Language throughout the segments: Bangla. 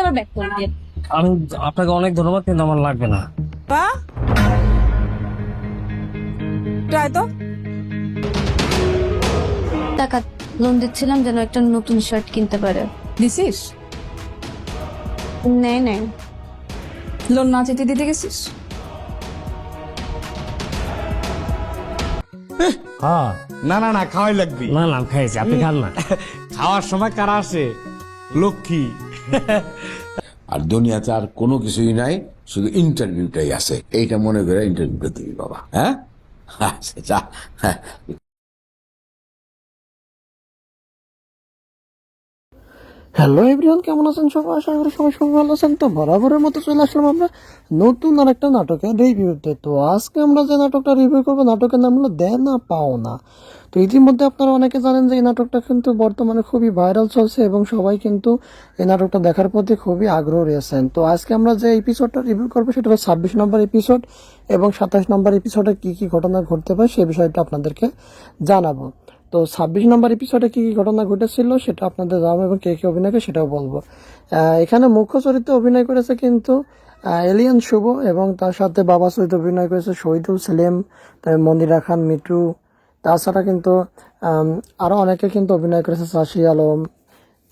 আবার ব্যাক করে দিয়ে আমি আপনাকে অনেক ধন্যবাদ কিন্তু আমার লাগবে না। বা। ট্রাই তো। টাকা লোন দিচ্ছিলাম যেন একটা নতুন শার্ট কিনতে পারে। দিছিস? নেই নেই লোন না চেতে দিতে গেছিস? হ্যাঁ না না না খাওয়াই লাগবে। না না আমি খাইছি আপনি খান না। খাওয়ার সময় কারা আসে? লক্ষ্মী। আর দুনিয়াতে আর কোনো কিছুই নাই, শুধু ইন্টারভিউটাই আছে। এইটা মনে করে ইন্টারভিউটা দিবি, বাবা। হ্যাঁ? আচ্ছা হ্যালো এভরিওয়ান কেমন আছেন সবাই? আশা করি সবাই খুব ভালো আছেন। তো বরাবরের মতো চলে আসলাম আমরা নতুন আর একটা নাটকের রিভিউতে তো আজকে আমরা যে নাটকটা রিভিউ করব, নাটকের নাম হলো দে না পাও না তো ইতিমধ্যে আপনারা অনেকে জানেন যে এই নাটকটা কিন্তু বর্তমানে খুবই ভাইরাল চলছে এবং সবাই কিন্তু এই নাটকটা দেখার প্রতি খুবই আগ্রহ রয়েছেন। তো আজকে আমরা যে এপিসোডটা রিভিউ করব, সেটা হলো ছাব্বিশ নম্বর এপিসোড এবং সাতাশ নম্বর এপিসোডে কী কী ঘটনা ঘটতে পারে সেই বিষয়টা আপনাদেরকে জানাব। তো ছাব্বিশ নম্বর এপিসোডে কি কি ঘটনা ঘটেছিল সেটা আপনাদের জানাব এবং কে কে অভিনয় করে সেটাও বলব। এখানে মুখ্য চরিত্রে অভিনয় করেছে কিন্তু এলিয়ান শুভ এবং তার সাথে বাবা চরিত্রে অভিনয় করেছে শহীদুল সেলিম মন্দিরা খান মিটু তাছাড়া কিন্তু আরও অনেকে কিন্তু অভিনয় করেছে সাশি আলম,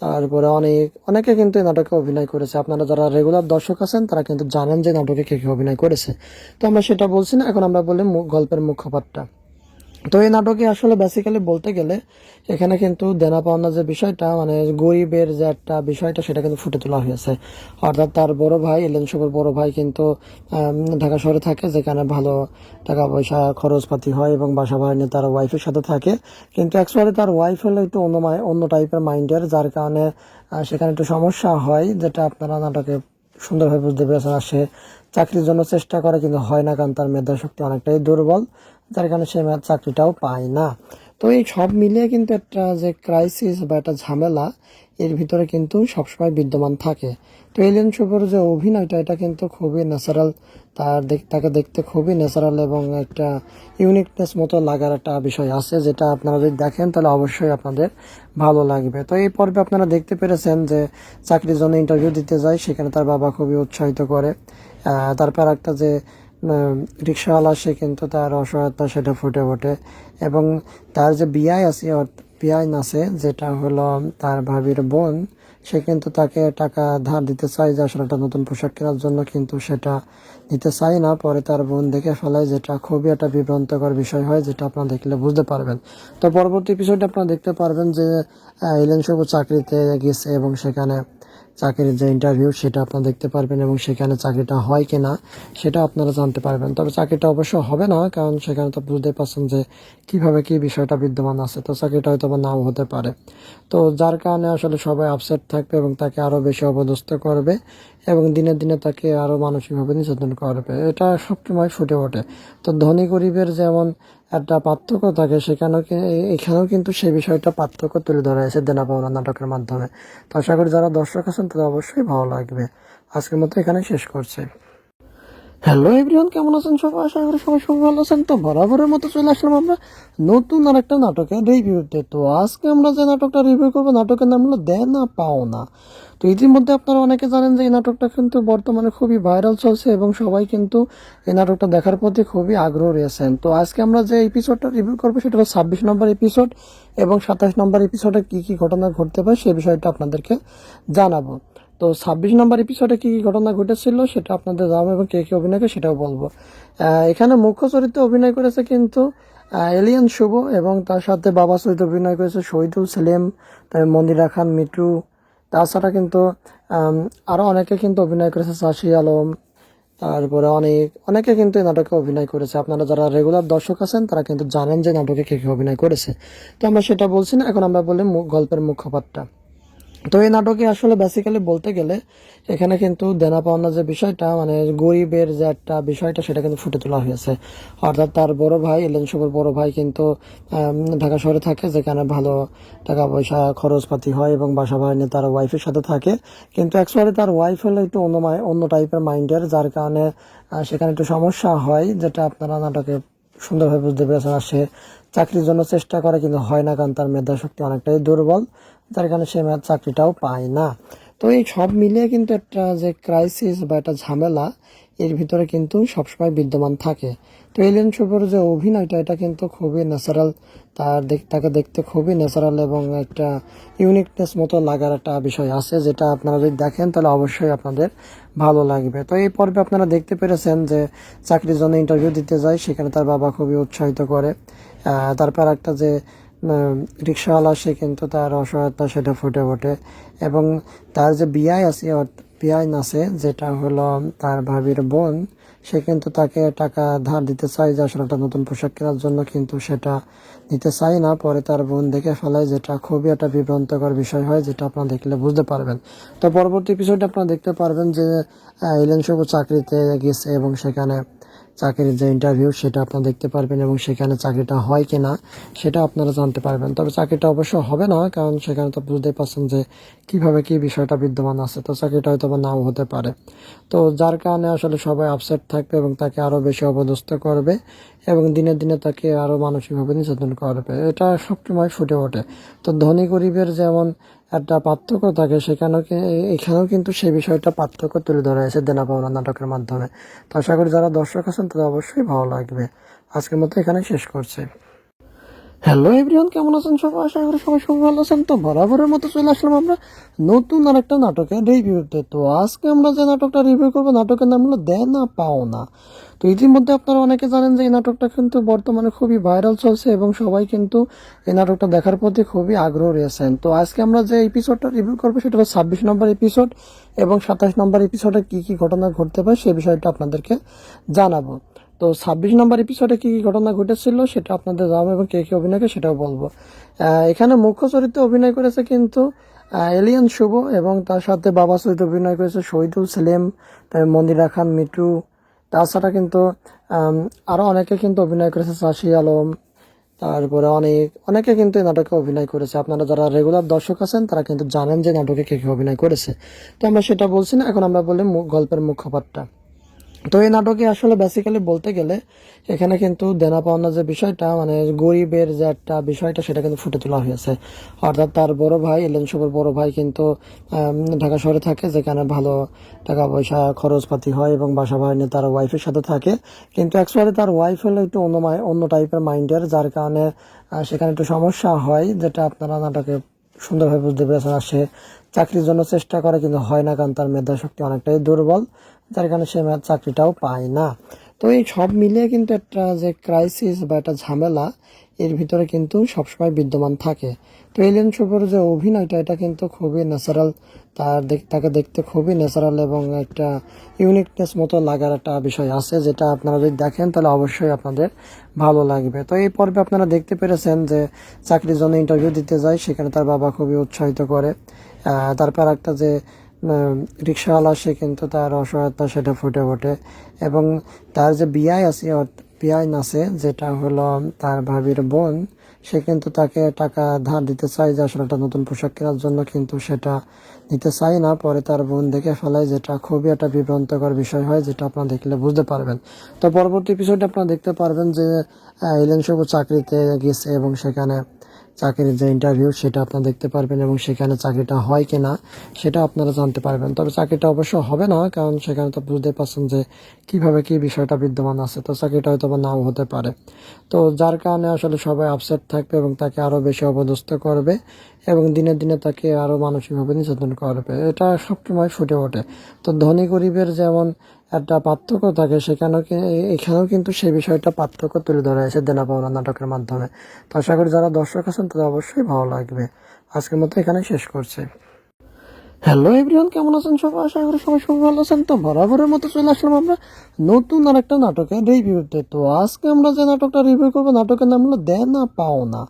তারপরে অনেক, অনেকে কিন্তু এই নাটকে অভিনয় করেছে। আপনারা যারা রেগুলার দর্শক আছেন, তারা কিন্তু জানেন যে নাটকে কে কে অভিনয় করেছে। তো আমরা সেটা বলছি না, এখন আমরা বলি গল্পের মুখ্য পাঠটা তো এই নাটকে আসলে বেসিক্যালি বলতে গেলে এখানে কিন্তু দেনা পাওনা যে বিষয়টা মানে গরিবের যে একটা বিষয়টা, সেটা কিন্তু ফুটে তোলা হয়েছে। অর্থাৎ তার বড় ভাই, এলেন শুভর বড় ভাই কিন্তু ঢাকা শহরে থাকে, যেখানে ভালো টাকা পয়সা খরচপাতি হয় এবং বাসা ভাড়া নিয়ে তার ওয়াইফের সাথে থাকে। কিন্তু অ্যাকচুয়ালি তার ওয়াইফ হলো একটু অন্য অন্য টাইপের মাইন্ডের যার কারণে সেখানে একটু সমস্যা হয়, যেটা আপনারা নাটকে সুন্দরভাবে বুঝতে পেরেছেন, আর সে চাকরির জন্য চেষ্টা করে, কিন্তু হয় না, কারণ তার মেধা শক্তি অনেকটাই দুর্বল। যার কারণে সে চাকরিটাও পায় না। তো এই সব মিলিয়ে কিন্তু একটা যে ক্রাইসিস বা একটা ঝামেলা, এর ভিতরে কিন্তু সবসময় বিদ্যমান থাকে। তো এলিয়ান শুভর যে অভিনয়টা, এটা কিন্তু খুবই ন্যাচারাল তার তাকে দেখতে খুবই ন্যাচারাল এবং একটা ইউনিকনেস মতো লাগার একটা বিষয় আছে, যেটা আপনারা যদি দেখেন, তাহলে অবশ্যই আপনাদের ভালো লাগবে। তো এই পর্বে আপনারা দেখতে পেরেছেন যে চাকরির জন্য ইন্টারভিউ দিতে যায়, সেখানে তার বাবা খুবই উৎসাহিত করে। তারপর একটা যে রিক্সাওয়ালা সে কিন্তু তার অসহায়তা সেটা ফুটে ওঠে। এবং তার যে বিআই আছে বিআই আছে যেটা হলো তার ভাবির বোন, সে কিন্তু তাকে টাকা ধার দিতে চায় যে আসলে একটা নতুন পোশাক কেনার জন্য, কিন্তু সেটা দিতে চায় না। পরে তার বোন দেখে ফেলায় যেটা খুবই একটা বিভ্রান্তকর বিষয় হয়, যেটা আপনারা দেখলে বুঝতে পারবেন। তো পরবর্তী এপিসোডে আপনারা দেখতে পারবেন যে ইলেন শুভ চাকরিতে গেছে এবং সেখানে চাকরির যে ইন্টারভিউ সেটা আপনারা দেখতে পারবেন এবং সেখানে চাকরিটা হয় কিনা সেটা আপনারা জানতে পারবেন। তবে চাকরিটা অবশ্য হবে না, কারণ সেখানে তো বুঝতে পারছেন যে কীভাবে কি বিষয়টা বিদ্যমান আছে। তো চাকরিটা হয়তো বা নাও হতে পারে। তো যার কারণে আসলে সবাই আপসেট থাকবে এবং তাকে আরও বেশি অপদস্থ করবে এবং দিনে দিনে তাকে আরও মানসিকভাবে নির্যাতন করবে। এটা সবসময় ফুটে ওঠে। তো ধনী গরিবের যেমন একটা পার্থক্য থাকে, সেখানেও এখানেও কিন্তু সেই বিষয়টা পার্থক্য তুলে ধরা হয়েছে দেনা পাওনা নাটকের মাধ্যমে। তো আশা করি যারা দর্শক আছেন তাদের অবশ্যই ভালো লাগবে। আজকের মতো এখানে শেষ করছি। হ্যালো এভরিওয়ান, কেমন আছেন সবাই? আশা করি সবাই খুব ভালো আছেন। তো বরাবরের মতো চলে আসলাম আমরা নতুন আর একটা নাটকের রিভিউতে তো। আজকে আমরা যে নাটকটা রিভিউ করব, নাটকের নাম হলো দে না পাও না। তো ইতিমধ্যে আপনারা অনেকে জানেন যে এই নাটকটা কিন্তু বর্তমানে খুবই ভাইরাল চলছে এবং সবাই কিন্তু এই নাটকটা দেখার প্রতি খুবই আগ্রহ রয়েছেন। তো আজকে আমরা যে এপিসোডটা রিভিউ করব, সেটা হলো ছাব্বিশ নম্বর এপিসোড এবং সাতাশ নম্বর এপিসোডে কি কি ঘটনা ঘটতে পারে সেই বিষয়টা আপনাদেরকে জানাব। তো ছাব্বিশ নম্বর এপিসোডে কী কী ঘটনা ঘটেছিল সেটা আপনাদের জানাব এবং কে কে অভিনয় করে সেটাও বলব। এখানে মুখ্য চরিত্রে অভিনয় করেছে কিন্তু এলিয়ান শুভ এবং তার সাথে বাবা চরিত্রে অভিনয় করেছে শহীদুল সেলিম মন্দিরা খান মিটু তাছাড়া কিন্তু আরও অনেকে কিন্তু অভিনয় করেছে সাশি আলম, তারপরে অনেক, অনেকে কিন্তু এই নাটকে অভিনয় করেছে। আপনারা যারা রেগুলার দর্শক আছেন, তারা কিন্তু জানেন যে নাটকে কে কে অভিনয় করেছে। তো আমরা সেটা বলছি না, এখন আমরা বলি গল্পের মুখ্য পাঠটা তো এই নাটকে আসলে বেসিক্যালি বলতে গেলে এখানে কিন্তু দেনা পাওনা যে বিষয়টা মানে গরিবের যে একটা বিষয়টা, সেটা কিন্তু ফুটে তোলা হয়েছে। অর্থাৎ তার বড় ভাই, এলেন শুভর বড় ভাই কিন্তু ঢাকা শহরে থাকে, যেখানে ভালো টাকা পয়সা খরচপাতি হয় এবং বাসা ভাড়া নিয়ে তার ওয়াইফের সাথে থাকে। কিন্তু অ্যাকচুয়ালি তার ওয়াইফ হলো একটু অন্য অন্য টাইপের মাইন্ডের যার কারণে সেখানে একটু সমস্যা হয়, যেটা আপনারা নাটকে সুন্দরভাবে বুঝতে পেরেছেন আর সে চাকরির জন্য চেষ্টা করে, কিন্তু হয় না, কারণ তার মেধা শক্তি অনেকটাই দুর্বল। যার কারণে সে মেয়াদ চাকরিটাও পায় না। তো এই সব মিলিয়ে কিন্তু একটা যে ক্রাইসিস বা একটা ঝামেলা, এর ভিতরে কিন্তু সবসময় বিদ্যমান থাকে। তো এলিয়ান শুভর যে অভিনয়টা, এটা কিন্তু খুবই ন্যাচারাল তার তাকে দেখতে খুবই ন্যাচারাল এবং একটা ইউনিকনেস মতো লাগার একটা বিষয় আছে, যেটা আপনারা যদি দেখেন তাহলে অবশ্যই আপনাদের ভালো লাগবে। তো এই পর্বে আপনারা দেখতে পেরেছেন যে চাকরির জন্য ইন্টারভিউ দিতে যায়, সেখানে তার বাবা খুবই উৎসাহিত করে। তারপর একটা যে রিক্সাওয়ালা সে কিন্তু তার অসহায়তা সেটা ফুটে ওঠে। এবং তার যে বিআই আছে বিআই আছে যেটা হলো তার ভাবির বোন, সে কিন্তু তাকে টাকা ধার দিতে চায় যে আসলে একটা নতুন পোশাক কেনার জন্য, কিন্তু সেটা নিতে চায় না। পরে তার বোন দেখে ফেলায় যেটা খুবই একটা বিভ্রান্তকর বিষয় হয়, যেটা আপনারা দেখলে বুঝতে পারবেন। তো পরবর্তী এপিসোডে আপনারা দেখতে পারবেন যে শুভ চাকরিতে গেছে এবং সেখানে চাকরির যে ইন্টারভিউ সেটা আপনারা দেখতে পারবেন এবং সেখানে চাকরিটা হয় কি না সেটা আপনারা জানতে পারবেন। তবে চাকরিটা অবশ্য হবে না, কারণ সেখানে তো বুঝতেই পারছেন যে কীভাবে কী বিষয়টা বিদ্যমান আছে, তো চাকরিটা হয়তো বা নাও হতে পারে। তো যার কারণে আসলে সবাই আপসেট থাকবে এবং তাকে আরও বেশি অবদস্ত করবে। এবং দিনে দিনে তাকে আরও মানসিকভাবে নির্যাতন করবে এটা সবসময় ফুটে ওঠে। তো ধনী গরিবের যেমন একটা পার্থক্য থাকে, সেখানেও এখানেও কিন্তু সেই বিষয়টা পার্থক্য তুলে ধরা হয়েছে দেনা পাওনা নাটকের মাধ্যমে। তো আশা করি যারা দর্শক আছেন, তাদের অবশ্যই ভালো লাগবে। আজকের মতো এখানে শেষ করছি। হ্যালো এভরিওয়ান, কেমন আছেন সবাই? আশা করি সবাই খুব ভালো আছেন। তো বরাবরের মতো চলে আসলাম আমরা নতুন আর একটা নাটকের রিভিউতে তো। আজকে আমরা যে নাটকটা রিভিউ করব, নাটকের নাম হলো দেয় না পাও না তো ইতিমধ্যে আপনারা অনেকে জানেন যে এই নাটকটা কিন্তু বর্তমানে খুবই ভাইরাল চলছে এবং সবাই কিন্তু এই নাটকটা দেখার প্রতি খুবই আগ্রহ রয়েছেন। তো আজকে আমরা যে এপিসোডটা রিভিউ করব সেটা হলো ছাব্বিশ নম্বর এপিসোড এবং সাতাশ নম্বর এপিসোডে কি কি ঘটনা ঘটতে পারে সেই বিষয়টা আপনাদেরকে জানাব। তো ছাব্বিশ নম্বর এপিসোডে কি কি ঘটনা ঘটেছিল সেটা আপনাদের জানাব এবং কে কে অভিনয় করে সেটাও বলব। এখানে মুখ্য চরিত্রে অভিনয় করেছে কিন্তু এলিয়ান শুভ এবং তার সাথে বাবা চরিত্রে অভিনয় করেছে শহীদুল সেলিম মন্দিরা খান মিটু তাছাড়া কিন্তু আরও আরও অনেকে কিন্তু অভিনয় করেছে চাষি আলম, তারপরে অনেক, অনেকে কিন্তু এই নাটকে অভিনয় করেছে। আপনারা যারা রেগুলার দর্শক আছেন, তারা কিন্তু জানেন যে নাটকে কে কে অভিনয় করেছে। তো আমরা সেটা বলছি না, এখন আমরা বলি গল্পের মুখ্য পাঠটা তো এই নাটকে আসলে বেসিক্যালি বলতে গেলে এখানে কিন্তু দেনা পাওনা যে বিষয়টা মানে গরিবের যে একটা বিষয়টা, সেটা কিন্তু ফুটে তোলা হয়েছে। অর্থাৎ তার বড় ভাই, এলেন শুভর বড় ভাই কিন্তু ঢাকা শহরে থাকে, যেখানে ভালো টাকা পয়সা খরচপাতি হয় এবং বাসা ভাই নিয়ে তার ওয়াইফের সাথে থাকে। কিন্তু অ্যাকচুয়ালি তার ওয়াইফ হলো একটু অন্য অন্য টাইপের মাইন্ডের যার কারণে সেখানে একটু সমস্যা হয়, যেটা আপনারা নাটকে সুন্দরভাবে বুঝতে পেরেছেন, আর সে চাকরির জন্য চেষ্টা করে, কিন্তু হয় না, কারণ তার মেধা শক্তি অনেকটাই দুর্বল। যার কারণে সে চাকরিটাও পায় না। তো এই সব মিলিয়ে কিন্তু একটা যে ক্রাইসিস বা একটা ঝামেলা, এর ভিতরে কিন্তু সবসময় বিদ্যমান থাকে। তো এলিয়ান শুভর যে অভিনয়টা, এটা কিন্তু খুবই ন্যাচারাল তার তাকে দেখতে খুবই ন্যাচারাল এবং একটা ইউনিকনেস মতো লাগার একটা বিষয় আছে, যেটা আপনারা যদি দেখেন, তাহলে অবশ্যই আপনাদের ভালো লাগবে। তো এই পর্বে আপনারা দেখতে পেরেছেন যে চাকরির জন্য ইন্টারভিউ দিতে যায়, সেখানে তার বাবা খুবই উৎসাহিত করে। তারপর একটা যে রিক্সাওয়ালা সে কিন্তু তার অসহায়তা সেটা ফুটে ওঠে। এবং তার যে বিআই আছে বিআই আছে যেটা হলো তার ভাবির বোন, সে কিন্তু তাকে টাকা ধার দিতে চায় যে আসলে একটা নতুন পোশাক কেনার জন্য, কিন্তু সেটা নিতে চায় না। পরে তার বোন দেখে ফেলায় যেটা খুবই একটা বিভ্রান্তকর বিষয় হয়, যেটা আপনারা দেখলে বুঝতে পারবেন। তো পরবর্তী এপিসোডে আপনারা দেখতে পারবেন যে ইলেন শুভ চাকরিতে গেছে এবং সেখানে চাকরির যে ইন্টারভিউ সেটা আপনারা দেখতে পারবেন এবং সেখানে চাকরিটা হয় কিনা সেটা আপনারা জানতে পারবেন। তবে চাকরিটা অবশ্য হবে না, কারণ সেখানে তো বুঝতে পারছেন যে কীভাবে কি বিষয়টা বিদ্যমান আছে। তো চাকরিটা হয়তো বা নাও হতে পারে। তো যার কারণে আসলে সবাই আপসেট থাকবে এবং তাকে আরও বেশি অপদস্থ করবে এবং দিনে দিনে তাকে আরও মানসিকভাবে নির্যাতন করবে। এটা সবসময় ফুটে ওঠে। তো ধনী গরিবের যেমন একটা পার্থক্য থাকে, সেখানেও এখানেও কিন্তু সেই বিষয়টা পার্থক্য তুলে ধরা হয়েছে দেনা পাওনা নাটকের মাধ্যমে। তো আশা করি যারা দর্শক আছেন তাদের অবশ্যই ভালো লাগবে। আজকের মতো এখানে শেষ করছি। হ্যালো এভরিওয়ান কেমন আছেন সবাই? আশা করি সবাই খুব ভালো আছেন। তো বরাবরের মতো চলে আসলাম আমরা নতুন আর একটা নাটকের রিভিউতে তো আজকে আমরা যে নাটকটা রিভিউ করব, নাটকের নাম হলো দেয় না পাও না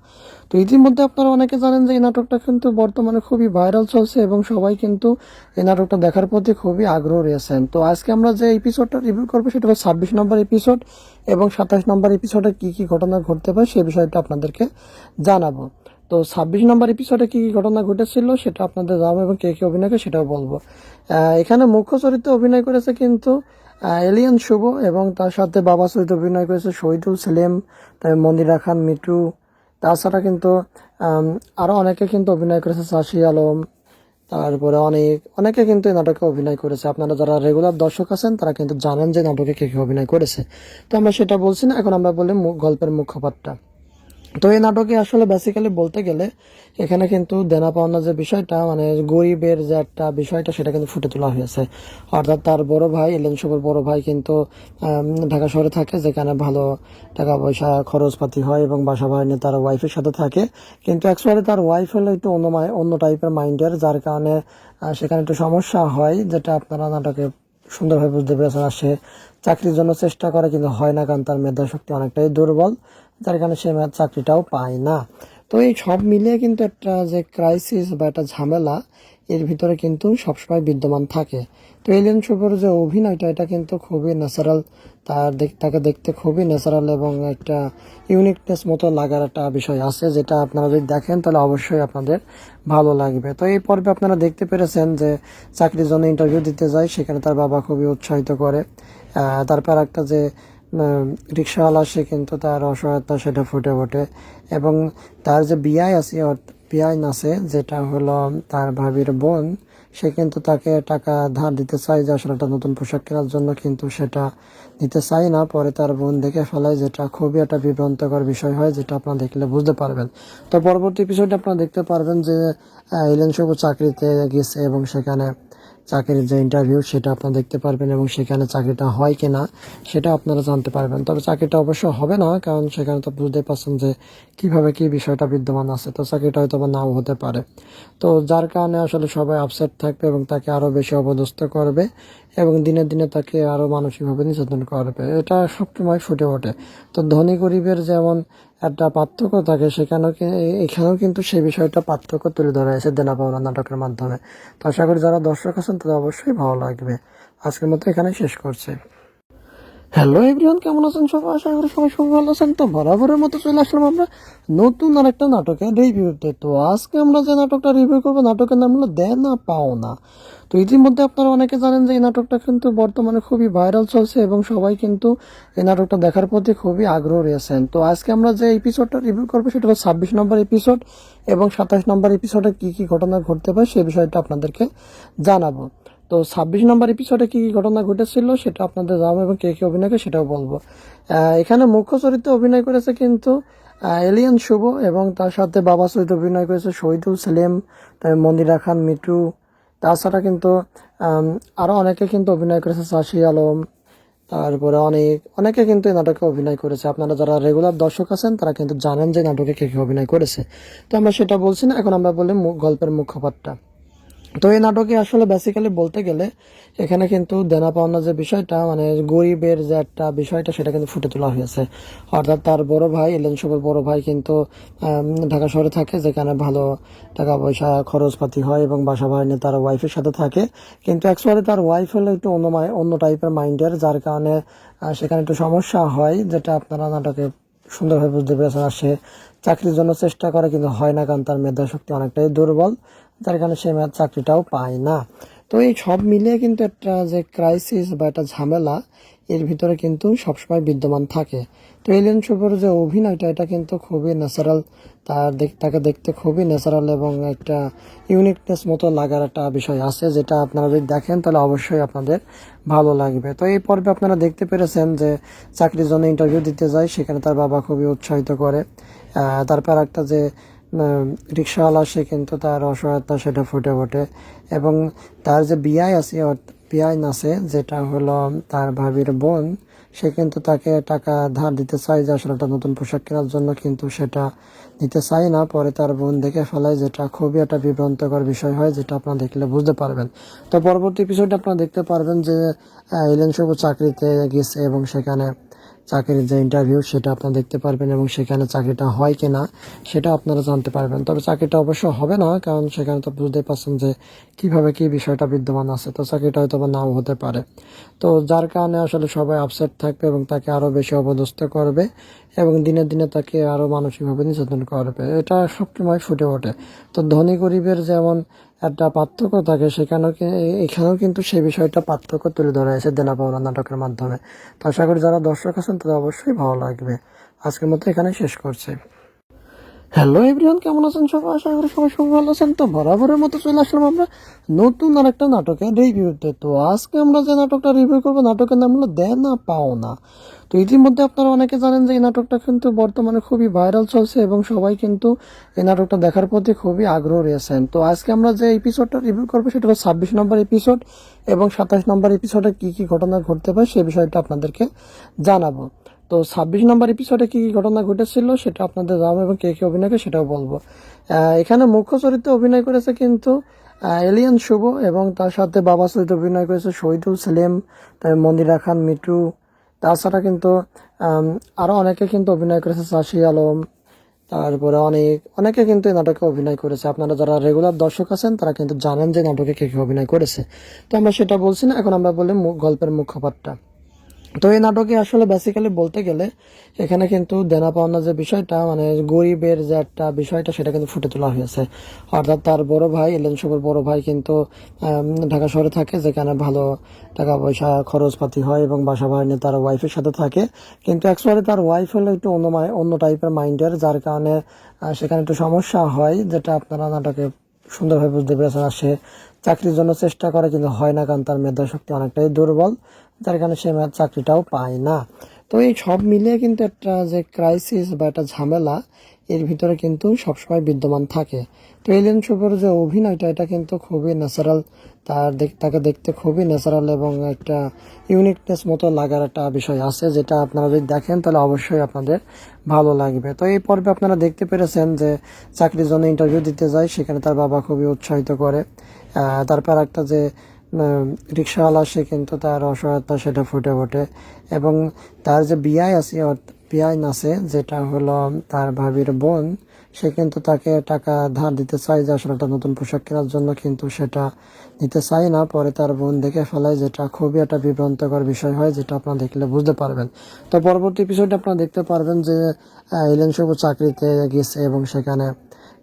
তো ইতিমধ্যে আপনারা অনেকে জানেন যে এই নাটকটা কিন্তু বর্তমানে খুবই ভাইরাল চলছে এবং সবাই কিন্তু এই নাটকটা দেখার প্রতি খুবই আগ্রহ রয়েছেন। তো আজকে আমরা যে এপিসোডটা রিভিউ করব, সেটা হলো ছাব্বিশ নম্বর এপিসোড এবং সাতাশ নম্বর এপিসোডে কি কি ঘটনা ঘটতে পারে, সে বিষয়টা আপনাদেরকে জানাব। তো ছাব্বিশ নম্বর এপিসোডে কি কি ঘটনা ঘটেছিল সেটা আপনাদের জানাব এবং কে কে অভিনয় করে সেটাও বলব। এখানে মুখ্য চরিত্রে অভিনয় করেছে কিন্তু এলিয়ান শুভ এবং তার সাথে বাবা চরিত্রে অভিনয় করেছে শহীদুল সেলিম মন্দিরা খান মিটু তাছাড়া কিন্তু আরও অনেকে কিন্তু অভিনয় করেছে চাষি আলম, তারপরে অনেক, অনেকে কিন্তু এই নাটকে অভিনয় করেছে। আপনারা যারা রেগুলার দর্শক আছেন, তারা কিন্তু জানেন যে নাটকে কে কে অভিনয় করেছে। তো আমরা সেটা বলছি না, এখন আমরা বলি গল্পের মুখপাত্র। তো এই নাটকে আসলে বেসিক্যালি বলতে গেলে এখানে কিন্তু দেনা পাওনা যে বিষয়টা মানে গরিবের যে একটা বিষয়টা, সেটা কিন্তু ফুটে তোলা হয়েছে। অর্থাৎ তার বড় ভাই, এলেন শুভর বড় ভাই কিন্তু ঢাকা শহরে থাকে, যেখানে ভালো টাকা পয়সা খরচপাতি হয় এবং বাসা বাহিনী তার ওয়াইফের সাথে থাকে। কিন্তু অ্যাকচুয়ালি তার ওয়াইফ হলো একটু অন্য অন্য টাইপের মাইন্ডের যার কারণে সেখানে একটু সমস্যা হয়, যেটা আপনারা নাটকে সুন্দরভাবে বুঝতে পেরেছেন, আর সে চাকরির জন্য চেষ্টা করে, কিন্তু হয় না, কারণ তার মেধা শক্তি অনেকটাই দুর্বল। যার কারণে সে চাকরিটাও পায় না। তো এই সব মিলিয়ে কিন্তু একটা যে ক্রাইসিস বা একটা ঝামেলা, এর ভিতরে কিন্তু সবসময় বিদ্যমান থাকে। তো এলিয়ান শুভর যে অভিনয়টা, এটা কিন্তু খুবই ন্যাচারাল তার তাকে দেখতে খুবই ন্যাচারাল এবং একটা ইউনিকনেস মতো লাগার একটা বিষয় আছে, যেটা আপনারা যদি দেখেন তাহলে অবশ্যই আপনাদের ভালো লাগবে। তো এই পর্বে আপনারা দেখতে পেরেছেন যে চাকরির জন্য ইন্টারভিউ দিতে যায়, সেখানে তার বাবা খুবই উৎসাহিত করে। তারপর একটা যে রিক্সাওয়ালা সে কিন্তু তার অসহায়তা সেটা ফুটে ওঠে। এবং তার যে বিআই আছে বিআই আছে, যেটা হলো তার ভাবির বোন, সে কিন্তু তাকে টাকা ধার দিতে চায় যে আসলে একটা নতুন পোশাক কেনার জন্য, কিন্তু সেটা দিতে চায় না। পরে তার বোন দেখে ফেলায় যেটা খুবই একটা বিভ্রান্তকর বিষয় হয়, যেটা আপনারা দেখলে বুঝতে পারবেন। তো পরবর্তী এপিসোডে আপনারা দেখতে পারবেন যে ইলেন শুভ চাকরিতে গেছে এবং সেখানে চাকরির যে ইন্টারভিউ সেটা আপনারা দেখতে পারবেন এবং সেখানে চাকরিটা হয় কি না সেটা আপনারা জানতে পারবেন। তবে চাকরিটা অবশ্য হবে না, কারণ সেখানে তো বুঝতেই পারছেন যে কীভাবে কী বিষয়টা বিদ্যমান আছে। তো চাকরিটা হয়তো বা নাও হতে পারে। তো যার কারণে আসলে সবাই আপসেট থাকবে এবং তাকে আরও বেশি অবদস্ত করবে। এবং দিনে দিনে তাকে আরও মানসিকভাবে নির্যাতন করবে এটা সবসময় ফুটে ওঠে। তো ধনী গরিবের যেমন একটা পার্থক্য থাকে, সেখানেও এখানেও কিন্তু সেই বিষয়টা পার্থক্য তুলে ধরা হয়েছে দেনা পাওনা নাটকের মাধ্যমে। তো আশা করি যারা দর্শক আছেন, তাদের অবশ্যই ভালো লাগবে। আজকের মতো এখানে শেষ করছি। হ্যালো এভরিওয়ান, কেমন আছেন সবাই? আশা করি সবাই খুব ভালো আছেন। তো বরাবরের মতো চলে আসলাম আমরা নতুন আর একটা নাটকের রিভিউতে তো। আজকে আমরা যে নাটকটা রিভিউ করব, নাটকের নাম হলো দেয় না পাও না তো ইতিমধ্যে আপনারা অনেকে জানেন যে এই নাটকটা কিন্তু বর্তমানে খুবই ভাইরাল চলছে এবং সবাই কিন্তু এই নাটকটা দেখার প্রতি খুবই আগ্রহ রয়েছেন। তো আজকে আমরা যে এপিসোডটা রিভিউ করব সেটা হলো ছাব্বিশ নম্বর এপিসোড এবং সাতাশ নম্বর এপিসোডে কী কী ঘটনা ঘটতে পারে সেই বিষয়টা আপনাদেরকে জানাব। তো ছাব্বিশ নম্বর এপিসোডে কি কি ঘটনা ঘটেছিল সেটা আপনাদের জানাব এবং কে কে অভিনয় করে সেটাও বলব। এখানে মুখ্য চরিত্রে অভিনয় করেছে কিন্তু এলিয়ান শুভ এবং তার সাথে বাবা সহিত অভিনয় করেছে শহীদুল সেলিম মন্দিরা খান মিটু তাছাড়া কিন্তু আরও আরও অনেকে কিন্তু অভিনয় করেছে চাষি আলম, তারপরে অনেক, অনেকে কিন্তু এই নাটকে অভিনয় করেছে। আপনারা যারা রেগুলার দর্শক আছেন, তারা কিন্তু জানেন যে নাটকে কে কে অভিনয় করেছে। তো আমরা সেটা বলছি না, এখন আমরা বলি গল্পের মুখপাত্র তো এই নাটকে আসলে বেসিক্যালি বলতে গেলে এখানে কিন্তু দেনা পাওনা যে বিষয়টা মানে গরিবের যে একটা বিষয়টা, সেটা কিন্তু ফুটে তোলা হয়েছে। অর্থাৎ তার বড় ভাই, এলেন শুভর বড় ভাই কিন্তু ঢাকা শহরে থাকে, যেখানে ভালো টাকা পয়সা খরচপাতি হয় এবং বাসা বাহিনী তার ওয়াইফের সাথে থাকে। কিন্তু অ্যাকচুয়ালি তার ওয়াইফ হলো একটু অন্য অন্য টাইপের মাইন্ডের যার কারণে সেখানে একটু সমস্যা হয়, যেটা আপনারা নাটকে সুন্দরভাবে বুঝতে পেরেছেন, আর সে চাকরির জন্য চেষ্টা করে, কিন্তু হয় না, কারণ তার মেধা শক্তি অনেকটাই দুর্বল। যার কারণে সে মেধা- চাকরিটাও পায় না। তো এই সব মিলিয়ে কিন্তু একটা যে ক্রাইসিস বা একটা ঝামেলা, এর ভিতরে কিন্তু সবসময় বিদ্যমান থাকে। তো এলিয়ান শুভর যে অভিনয়টা, এটা কিন্তু খুবই ন্যাচারাল তার তাকে দেখতে খুবই ন্যাচারাল এবং একটা ইউনিকনেস মতো লাগার একটা বিষয় আছে, যেটা আপনারা যদি দেখেন, তাহলে অবশ্যই আপনাদের ভালো লাগবে। তো এই পর্বে আপনারা দেখতে পেরেছেন যে চাকরির জন্য ইন্টারভিউ দিতে যায়, সেখানে তার বাবা খুবই উৎসাহিত করে। তারপর একটা যে রিক্সাওয়ালা সে কিন্তু তার অসহায়তা সেটা ফুটে ওঠে। এবং তার যে বিআই আছে বিআই আছে যেটা হলো তার ভাবির বোন, সে কিন্তু তাকে টাকা ধার দিতে চায় যে আসলে একটা নতুন পোশাক কেনার জন্য, কিন্তু সেটা দিতে চায় না। পরে তার বোন দেখে ফেলায় যেটা খুবই একটা বিভ্রান্তকর বিষয় হয়, যেটা আপনারা দেখলে বুঝতে পারবেন। তো পরবর্তী এপিসোডে আপনারা দেখতে পারবেন যে ইলেন শুভ চাকরিতে গেছে এবং সেখানে চাকরির যে ইন্টারভিউ সেটা আপনারা দেখতে পারবেন এবং সেখানে চাকরিটা হয় কিনা সেটা আপনারা জানতে পারবেন। তবে চাকরিটা অবশ্য হবে না, কারণ সেখানে তো বুঝতেই পারছেন যে কীভাবে কি বিষয়টা বিদ্যমান আছে, তো চাকরিটা হয়তো বা নাও হতে পারে। তো যার কারণে আসলে সবাই আপসেট থাকবে এবং তাকে আরও বেশি অপদস্থ করবে এবং দিনে দিনে তাকে আরও মানসিকভাবে নির্যাতন করবে। এটা সবসময় ফুটে ওঠে। তো ধনী গরিবের যেমন একটা পার্থক্য থাকে, সেখানেও এখানেও কিন্তু সেই বিষয়টা পার্থক্য তুলে ধরা হয়েছে দেনা পাওনা নাটকের মাধ্যমে। তো আশা করি যারা দর্শক আছেন তাদের অবশ্যই ভালো লাগবে। আজকের মতো এখানে শেষ করছি। হ্যালো এভরিওয়ান কেমন আছেন সবাই? আশা করি সবাই খুব ভালো আছেন। তো বরাবরের মতো চলে আসলাম আমরা নতুন আর একটা নাটকের রিভিউতে। তো আজকে আমরা যে নাটকটা রিভিউ করব, নাটকের নাম হলো দে না পাও না তো ইতিমধ্যে আপনারা অনেকে জানেন যে এই নাটকটা কিন্তু বর্তমানে খুবই ভাইরাল চলছে এবং সবাই কিন্তু এই নাটকটা দেখার প্রতি খুবই আগ্রহ রয়েছেন। তো আজকে আমরা যে এপিসোডটা রিভিউ করব, সেটা হলো ছাব্বিশ নম্বর এপিসোড এবং সাতাশ নম্বর এপিসোডে কী কী ঘটনা ঘটতে পারে, সে বিষয়টা আপনাদেরকে জানাব। তো ছাব্বিশ নম্বর এপিসোডে কি কি ঘটনা ঘটেছিল সেটা আপনাদের জানাব এবং কে কে অভিনয়কে সেটাও বলব। এখানে মুখ্য চরিত্রে অভিনয় করেছে কিন্তু এলিয়ান শুভ এবং তার সাথে বাবা চরিত্রে অভিনয় করেছে শহীদুল সেলিম মন্দিরা খান মিটু তাছাড়া কিন্তু আরও অনেকে কিন্তু অভিনয় করেছে সাশি আলম, তারপরে অনেক, অনেকে কিন্তু এই নাটকে অভিনয় করেছে। আপনারা যারা রেগুলার দর্শক আছেন, তারা কিন্তু জানেন যে নাটকে কে কে অভিনয় করেছে। তো আমরা সেটা বলছি না, এখন আমরা বলি গল্পের মুখ্য পাঠটা তো এই নাটকে আসলে বেসিক্যালি বলতে গেলে এখানে কিন্তু দেনা পাওনা যে বিষয়টা মানে গরিবের যে একটা বিষয়টা, সেটা কিন্তু ফুটে তোলা হয়েছে। অর্থাৎ তার বড় ভাই, এলেন শুভর বড় ভাই কিন্তু ঢাকা শহরে থাকে, যেখানে ভালো টাকা পয়সা খরচপাতি হয় এবং বাসা ভাড়া নিয়ে তার ওয়াইফের সাথে থাকে। কিন্তু অ্যাকচুয়ালি তার ওয়াইফ হলো একটু অন্য অন্য টাইপের মাইন্ডের যার কারণে সেখানে একটু সমস্যা হয়, যেটা আপনারা নাটকে সুন্দরভাবে বুঝতে পেরেছেন, আর সে চাকরির জন্য চেষ্টা করে, কিন্তু হয় না, কারণ তার মেধা শক্তি অনেকটাই দুর্বল। যার কারণে সে চাকরিটাও পায় না। তো এই সব মিলিয়ে কিন্তু একটা যে ক্রাইসিস বা একটা ঝামেলা, এর ভিতরে কিন্তু সবসময় বিদ্যমান থাকে। তো এলিয়ান শুভর যে অভিনয়টা, এটা কিন্তু খুবই ন্যাচারাল তার তাকে দেখতে খুবই ন্যাচারাল এবং একটা ইউনিকনেস মতো লাগার একটা বিষয় আছে, যেটা আপনারা যদি দেখেন, তাহলে অবশ্যই আপনাদের ভালো লাগবে। তো এই পর্বে আপনারা দেখতে পেরেছেন যে চাকরির জন্য ইন্টারভিউ দিতে যায়, সেখানে তার বাবা খুবই উৎসাহিত করে। তারপর একটা যে রিক্সাওয়ালা সে কিন্তু তার অসহায়তা সেটা ফুটে ওঠে। এবং তার যে বিআই আছে বিআই আছে যেটা হলো তার ভাবির বোন, সে কিন্তু তাকে টাকা ধার দিতে চায় যে আসলে একটা নতুন পোশাক কেনার জন্য, কিন্তু সেটা নিতে চায় না। পরে তার বোন দেখে ফেলায় যেটা খুবই একটা বিভ্রান্তকর বিষয় হয়, যেটা আপনারা দেখলে বুঝতে পারবেন। তো পরবর্তী এপিসোডে আপনারা দেখতে পারবেন যে এলেন শুভ চাকরিতে গেছে এবং সেখানে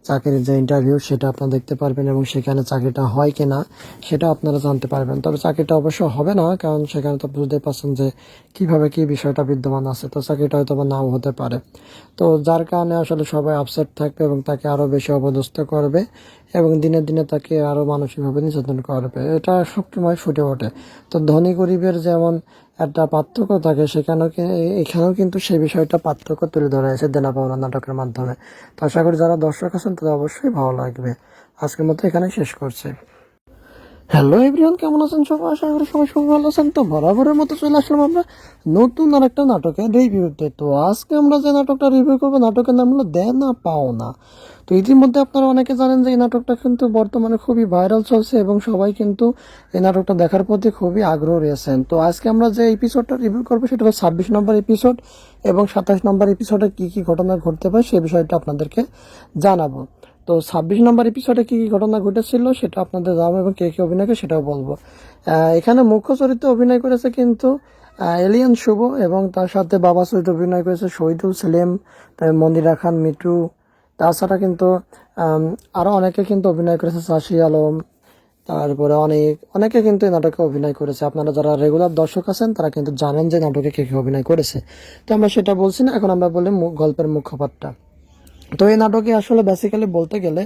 চাকরির যে ইন্টারভিউ সেটা আপনারা দেখতে পারবেন এবং সেখানে চাকরিটা হয় কিনা সেটা আপনারা জানতে পারবেন। তবে চাকরিটা অবশ্য হবে না, কারণ সেখানে তো বুঝতে পারছেন যে কীভাবে কি বিষয়টা বিদ্যমান আছে, তো চাকরিটা হয়তো বা নাও হতে পারে। তো যার কারণে আসলে সবাই আপসেট থাকবে এবং তাকে আরও বেশি অপদস্থ করবে এবং দিনে দিনে তাকে আরও মানসিকভাবে নির্যাতন করবে। এটা সবসময় ফুটে ওঠে। তো ধনী গরিবের যেমন একটা পার্থক্য থাকে, সেখানেও এখানেও কিন্তু সেই বিষয়টা পার্থক্য তুলে ধরা হয়েছে দেনা পাওনা নাটকের মাধ্যমে। তো আশা করি যারা দর্শক আছেন, তাদের অবশ্যই ভালো লাগবে। আজকের মতো এখানে শেষ করছি। হ্যালো এভরিওয়ান, কেমন আছেন সবাই? আশা করি সবাই খুব ভালো আছেন। তো বরাবরের মতো চলে আসলাম আমরা নতুন আর একটা নাটকের রিভিউতে তো। আজকে আমরা যে নাটকটা রিভিউ করব, নাটকের নাম হলো দে না পাও না তো ইতিমধ্যে আপনারা অনেকে জানেন যে এই নাটকটা কিন্তু বর্তমানে খুবই ভাইরাল চলছে এবং সবাই কিন্তু এই নাটকটা দেখার প্রতি খুবই আগ্রহ রয়েছেন। তো আজকে আমরা যে এপিসোডটা রিভিউ করব সেটা হলো ছাব্বিশ নম্বর এপিসোড এবং সাতাশ নম্বর এপিসোডে কি কি ঘটনা ঘটতে পারে সে বিষয়টা আপনাদেরকে জানাব। তো ছাব্বিশ নম্বর এপিসোডে কি কি ঘটনা ঘটেছিল সেটা আপনাদের জানাব এবং কে কে অভিনয় করে সেটাও বলব। এখানে মুখ্য চরিত্রে অভিনয় করেছে কিন্তু এলিয়ান শুভ এবং তার সাথে বাবা চরিত্রে অভিনয় করেছে শহীদুল সেলিম মন্দিরা খান মিটু তাছাড়া কিন্তু আরও আরও অনেকে কিন্তু অভিনয় করেছে সাশি আলম, তারপরে অনেক, অনেকে কিন্তু এই নাটকে অভিনয় করেছে। আপনারা যারা রেগুলার দর্শক আছেন, তারা কিন্তু জানেন যে নাটকে কে কে অভিনয় করেছে। তো আমরা সেটা বলছি না, এখন আমরা বলি গল্পের মুখ্য পাঠটা তো এই নাটকে আসলে বেসিক্যালি বলতে গেলে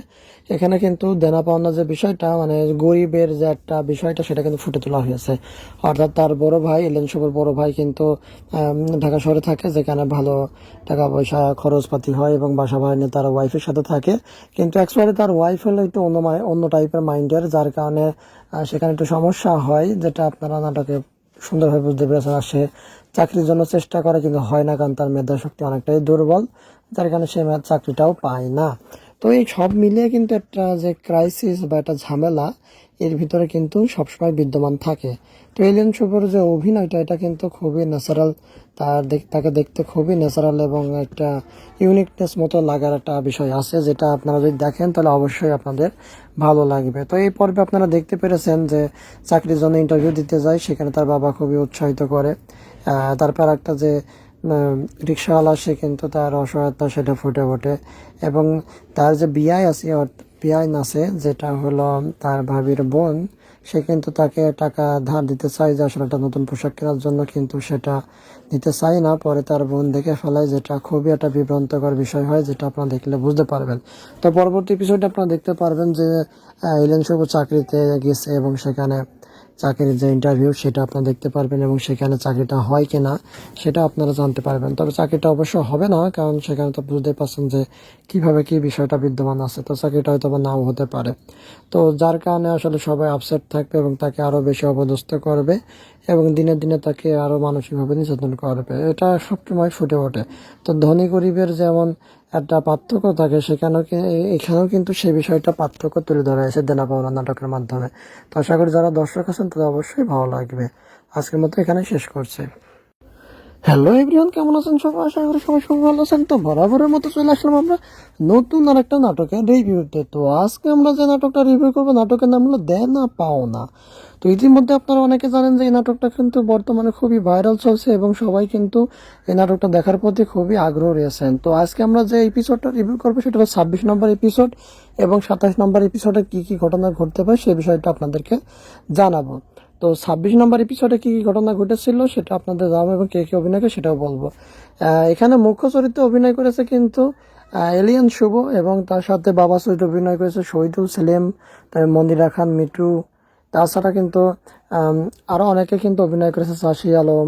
এখানে কিন্তু দেনা পাওনা যে বিষয়টা মানে গরিবের যে একটা বিষয়টা, সেটা কিন্তু ফুটে তোলা হয়েছে। অর্থাৎ তার বড় ভাই, এলেন বড় ভাই কিন্তু ঢাকা শহরে থাকে, যেখানে ভালো টাকা পয়সা খরচপাতি হয় এবং বাসা ভাড়া নিয়ে তার ওয়াইফের সাথে থাকে। কিন্তু অ্যাকচুয়ালি তার ওয়াইফ হলো একটু অন্য অন্য টাইপের মাইন্ডের যার কারণে সেখানে একটু সমস্যা হয়, যেটা আপনারা নাটকে সুন্দরভাবে বুঝতে পেরেছেন। আর সে চাকরির জন্য চেষ্টা করে, কিন্তু হয় না, কারণ তার মেধা শক্তি অনেকটাই দুর্বল। যার কারণে সে চাকরিটাও পায় না। তো এই সব মিলিয়ে কিন্তু একটা যে ক্রাইসিস বা একটা ঝামেলা, এর ভিতরে কিন্তু সবসময় বিদ্যমান থাকে। তো এলিয়ান শুভর যে অভিনয়টা, এটা কিন্তু খুবই ন্যাচারাল তার তাকে দেখতে খুবই ন্যাচারাল এবং একটা ইউনিকনেস মতো লাগার একটা বিষয় আছে, যেটা আপনারা যদি দেখেন, তাহলে অবশ্যই আপনাদের ভালো লাগবে। তো এই পর্বে আপনারা দেখতে পেরেছেন যে চাকরির জন্য ইন্টারভিউ দিতে যায়, সেখানে তার বাবা খুবই উৎসাহিত করে। তারপর একটা যে রিক্সাওয়ালা সে কিন্তু তার অসহায়তা সেটা ফুটে ওঠে। এবং তার যে বিআই আছে বিআইন আছে যেটা হলো তার ভাবির বোন, সে কিন্তু তাকে টাকা ধার দিতে চায় যে আসলে একটা নতুন পোশাক কেনার জন্য, কিন্তু সেটা দিতে চায় না। পরে তার বোন দেখে ফেলায় যেটা খুবই একটা বিভ্রান্তকর বিষয় হয়, যেটা আপনারা দেখলে বুঝতে পারবেন। তো পরবর্তী এপিসোডে আপনারা দেখতে পারবেন যে ইলেন শুভ চাকরিতে গেছে এবং সেখানে চাকরির যে ইন্টারভিউ সেটা আপনারা দেখতে পারবেন এবং সেখানে চাকরিটা হয় কি না সেটা আপনারা জানতে পারবেন। তবে চাকরিটা অবশ্য হবে না, কারণ সেখানে তো বুঝতেই পারছেন যে কীভাবে কী বিষয়টা বিদ্যমান আছে। তো চাকরিটা হয়তো বা নাও হতে পারে। তো যার কারণে আসলে সবাই আপসেট থাকবে এবং তাকে আরও বেশি অপদস্থ করবে। এবং দিনে দিনে তাকে আরও মানসিকভাবে নির্যাতন করবে এটা সবসময় ফুটে ওঠে। তো ধনী গরিবের যেমন একটা পার্থক্য থাকে, সেখানেও এখানেও কিন্তু সেই বিষয়টা পার্থক্য তুলে ধরা হয়েছে দেনা পাওনা নাটকের মাধ্যমে। তো আশা করি যারা দর্শক আছেন, তাদের অবশ্যই ভালো লাগবে। আজকের মতো এখানে শেষ করছি। হ্যালো এভরিওয়ান, কেমন আছেন সবাই? আশা করি সবাই খুব ভালো আছেন। তো বরাবরের মতো চলে আসলাম আমরা নতুন আর একটা নাটকের রিভিউতে তো। আজকে আমরা যে নাটকটা রিভিউ করব, নাটকের নাম হলো দে না পাও না তো ইতিমধ্যে আপনারা অনেকে জানেন যে এই নাটকটা কিন্তু বর্তমানে খুবই ভাইরাল চলছে এবং সবাই কিন্তু এই নাটকটা দেখার প্রতি খুবই আগ্রহ রয়েছেন। তো আজকে আমরা যে এপিসোডটা রিভিউ করব সেটা হলো ছাব্বিশ নম্বর এপিসোড এবং সাতাশ নম্বর এপিসোডে কি কি ঘটনা ঘটতে পারে সেই বিষয়টা আপনাদেরকে জানাব। তো ছাব্বিশ নম্বর এপিসোডে কি কি ঘটনা ঘটেছিল সেটা আপনাদের জানাব এবং কে কে অভিনয় করে সেটাও বলব। এখানে মুখ্য চরিত্রে অভিনয় করেছে কিন্তু এলিয়ান শুভ এবং তার সাথে বাবা চরিত্রে অভিনয় করেছে শহীদুল সেলিম তারপরে মন্দিরা খান মিটু তাছাড়া কিন্তু আরও আরও অনেকে কিন্তু অভিনয় করেছে সাশি আলম,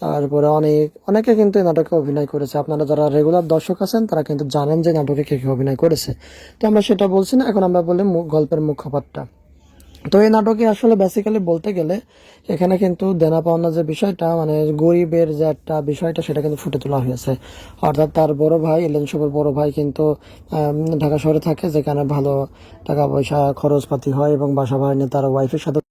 তারপরে অনেক, অনেকে কিন্তু এই নাটকে অভিনয় করেছে। আপনারা যারা রেগুলার দর্শক আছেন, তারা কিন্তু জানেন যে নাটকে কে কে অভিনয় করেছে। তো আমরা সেটা বলছি না, এখন আমরা বলি গল্পের মুখ্যপাত্রটা তো এই নাটকে আসলে বেসিক্যালি বলতে গেলে এখানে কিন্তু দেনা পাওনা যে বিষয়টা মানে গরিবের যে একটা বিষয়টা, সেটা কিন্তু ফুটে তোলা হয়েছে। অর্থাৎ তার বড় ভাই, এলেন সবের বড় ভাই কিন্তু ঢাকা শহরে থাকে, যেখানে ভালো টাকা পয়সা খরচপাতি হয় এবং বাসা ভাড়া নিয়ে তার ওয়াইফের সাথে